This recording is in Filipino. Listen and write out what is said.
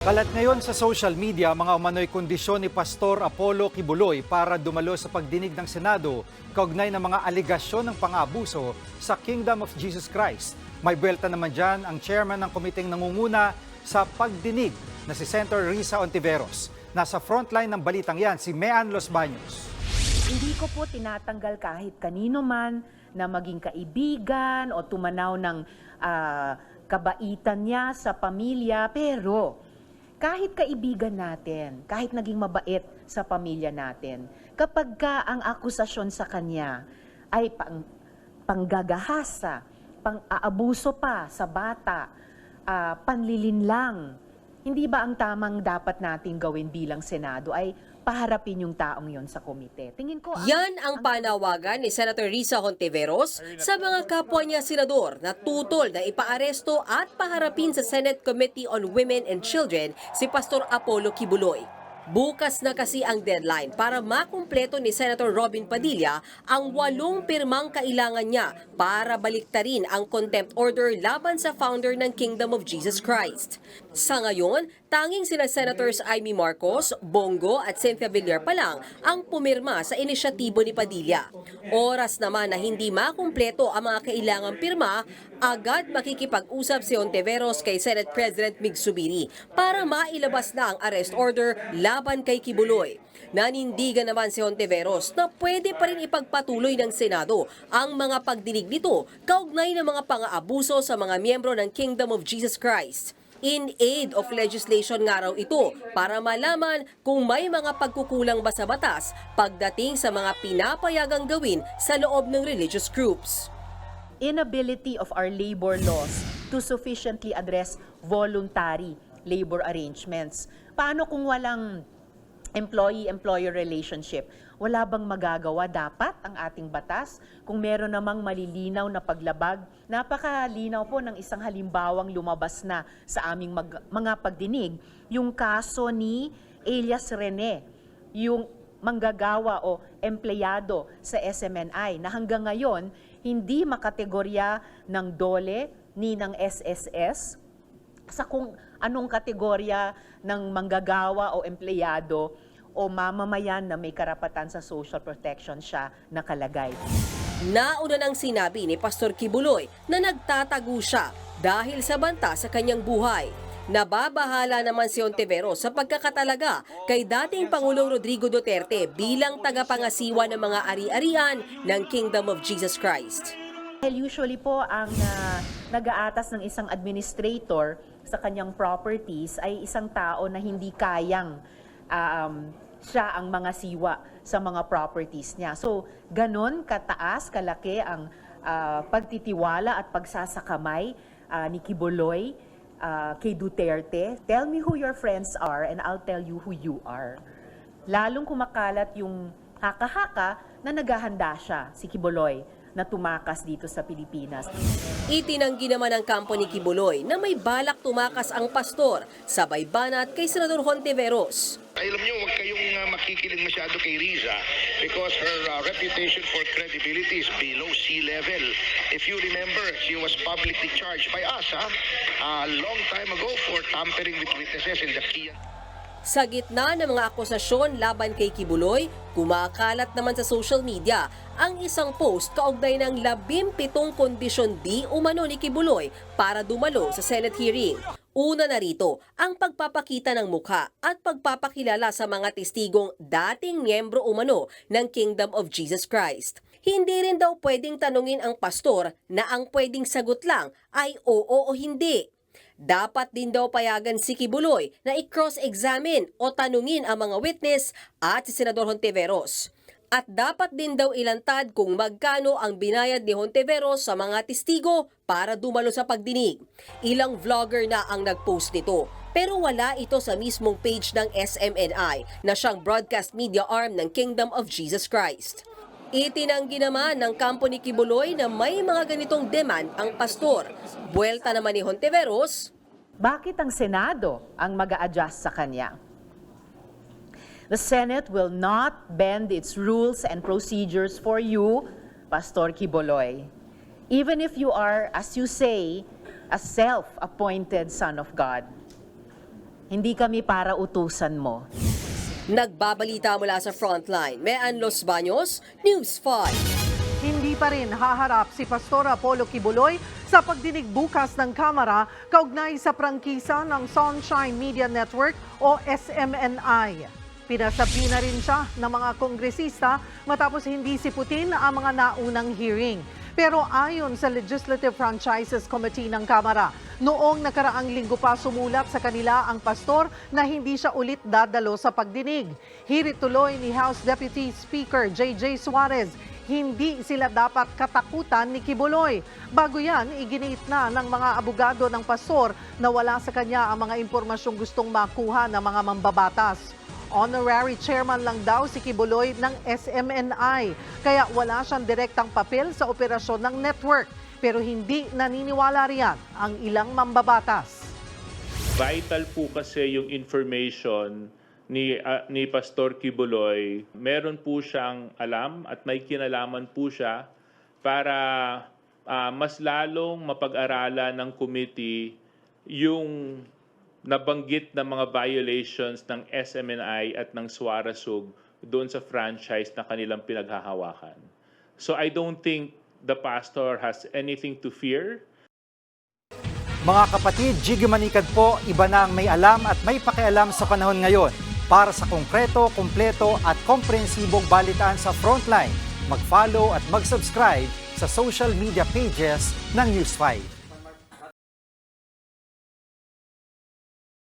Kalat ngayon sa social media mga umano'y kondisyon ni Pastor Apollo Kibuloy para dumalo sa pagdinig ng Senado kaugnay ng mga aligasyon ng pang-abuso sa Kingdom of Jesus Christ. May buwelta naman dyan ang chairman ng komiteng nangunguna sa pagdinig na si Senator Risa Ontiveros. Nasa frontline ng balitang yan si Mean Los Baños. Hindi ko po tinatanggal kahit kanino man na maging kaibigan o tumanaw ng ah, kabaitan niya sa pamilya. Pero kahit kaibigan natin, kahit naging mabait sa pamilya natin, kapag ka ang akusasyon sa kanya ay pang, panggagahasa, pang-aabuso pa sa bata, ah, panlilinlang, hindi ba ang tamang dapat nating gawin bilang Senado ay paharapin yung taong yon sa komite? Tingin ko ang- Yan ang panawagan ni Senator Risa Hontiveros sa mga kapwa niya senador na tutol na ipaaresto at paharapin sa Senate Committee on Women and Children si Pastor Apollo Kibuloy. Bukas na kasi ang deadline para makumpleto ni Senator Robin Padilla ang walong pirmang kailangan niya para baliktarin ang contempt order laban sa founder ng Kingdom of Jesus Christ. Sa ngayon, tanging sina Senators Amy Marcos, Bongo at Cynthia Villar pa lang ang pumirma sa inisyatibo ni Padilla. Oras naman na hindi makumpleto ang mga kailangang pirma, agad makikipag-usap si Ontiveros kay Senate President Mig Subiri para mailabas na ang arrest order laban kay Kibuloy. Nanindigan naman si Ontiveros na pwede pa rin ipagpatuloy ng Senado ang mga pagdinig nito kaugnay ng mga pang-aabuso sa mga miyembro ng Kingdom of Jesus Christ. In aid of legislation nga raw ito para malaman kung may mga pagkukulang ba sa batas pagdating sa mga pinapayagang gawin sa loob ng religious groups. inability of our labor laws to sufficiently address voluntary labor arrangements. Paano kung walang employee-employer relationship? Wala bang magagawa dapat ang ating batas? Kung meron namang malilinaw na paglabag, napakalinaw po ng isang halimbawang lumabas na sa aming mag- mga pagdinig, yung kaso ni Elias Rene, yung manggagawa o empleyado sa SMNI na hanggang ngayon hindi makategorya ng DOLE ni ng SSS sa kung anong kategorya ng manggagawa o empleyado o mamamayan na may karapatan sa social protection siya nakalagay. Nauna nang sinabi ni Pastor Kibuloy na nagtatago siya dahil sa banta sa kanyang buhay. Nababahala naman si Ontivero sa pagkakatalaga kay dating Pangulong Rodrigo Duterte bilang tagapangasiwa ng mga ari-arian ng Kingdom of Jesus Christ. Dahil usually po ang ah, nag-aatas ng isang administrator sa kanyang properties ay isang tao na hindi kayang um, siya ang mga siwa sa mga properties niya. So, ganon kataas, kalaki ang ah, pagtitiwala at pagsasakamay ah, ni Kibuloy ah, kay Duterte. Tell me who your friends are and I'll tell you who you are. Lalong kumakalat yung haka-haka na naghahanda siya, si Kibuloy, na tumakas dito sa Pilipinas. Itinanggi naman ng kampo ni Kibuloy na may balak tumakas ang pastor sabay banat kay Senador Hontiveros. Alam niyo, huwag kayong uh, makikiling masyado kay Riza because her uh, reputation for credibility is below sea level. If you remember, she was publicly charged by us huh, a long time ago for tampering with witnesses in the Kia. Sa gitna ng mga akusasyon laban kay Kibuloy, kumakalat naman sa social media ang isang post kaugnay ng labing pitong kondisyon di umano ni Kibuloy para dumalo sa Senate hearing. Una na rito, ang pagpapakita ng mukha at pagpapakilala sa mga testigong dating miyembro umano ng Kingdom of Jesus Christ. Hindi rin daw pwedeng tanungin ang pastor na ang pwedeng sagot lang ay oo o hindi. Dapat din daw payagan si Kibuloy na i-cross-examine o tanungin ang mga witness at si Senador Hontiveros. At dapat din daw ilantad kung magkano ang binayad ni Hontiveros sa mga testigo para dumalo sa pagdinig. Ilang vlogger na ang nag-post nito. Pero wala ito sa mismong page ng SMNI na siyang broadcast media arm ng Kingdom of Jesus Christ. Itinanggi naman ng kampo ni Kibuloy na may mga ganitong demand ang pastor. Buwelta naman ni Hontiveros, Bakit ang Senado ang mag adjust sa kanya? The Senate will not bend its rules and procedures for you, Pastor Kiboloy. Even if you are, as you say, a self-appointed son of God. Hindi kami para utusan mo. Nagbabalita mula sa frontline, Mean Los Baños, News 5. Hindi pa rin haharap si Pastor Apollo Kibuloy sa pagdinig bukas ng Kamara kaugnay sa prangkisa ng Sunshine Media Network o SMNI. Pinasabi na rin siya ng mga kongresista matapos hindi siputin ang mga naunang hearing. Pero ayon sa Legislative Franchises Committee ng Kamara, noong nakaraang linggo pa sumulat sa kanila ang pastor na hindi siya ulit dadalo sa pagdinig. Hirit tuloy ni House Deputy Speaker J.J. Suarez hindi sila dapat katakutan ni Kibuloy. Bago yan, iginiit na ng mga abogado ng pastor na wala sa kanya ang mga impormasyong gustong makuha ng mga mambabatas. Honorary chairman lang daw si Kibuloy ng SMNI, kaya wala siyang direktang papel sa operasyon ng network. Pero hindi naniniwala riyan ang ilang mambabatas. Vital po kasi yung information ni ah, ni Pastor Kibuloy. Meron po siyang alam at may kinalaman po siya para ah, mas lalong mapag-aralan ng committee yung nabanggit na mga violations ng SMNI at ng Suarasug doon sa franchise na kanilang pinaghahawakan. So I don't think the pastor has anything to fear. Mga kapatid, Jiggy Manikad po, iba na ang may alam at may pakialam sa panahon ngayon. Para sa konkreto, kumpleto at komprehensibong balitaan sa Frontline, mag-follow at mag-subscribe sa social media pages ng News 5.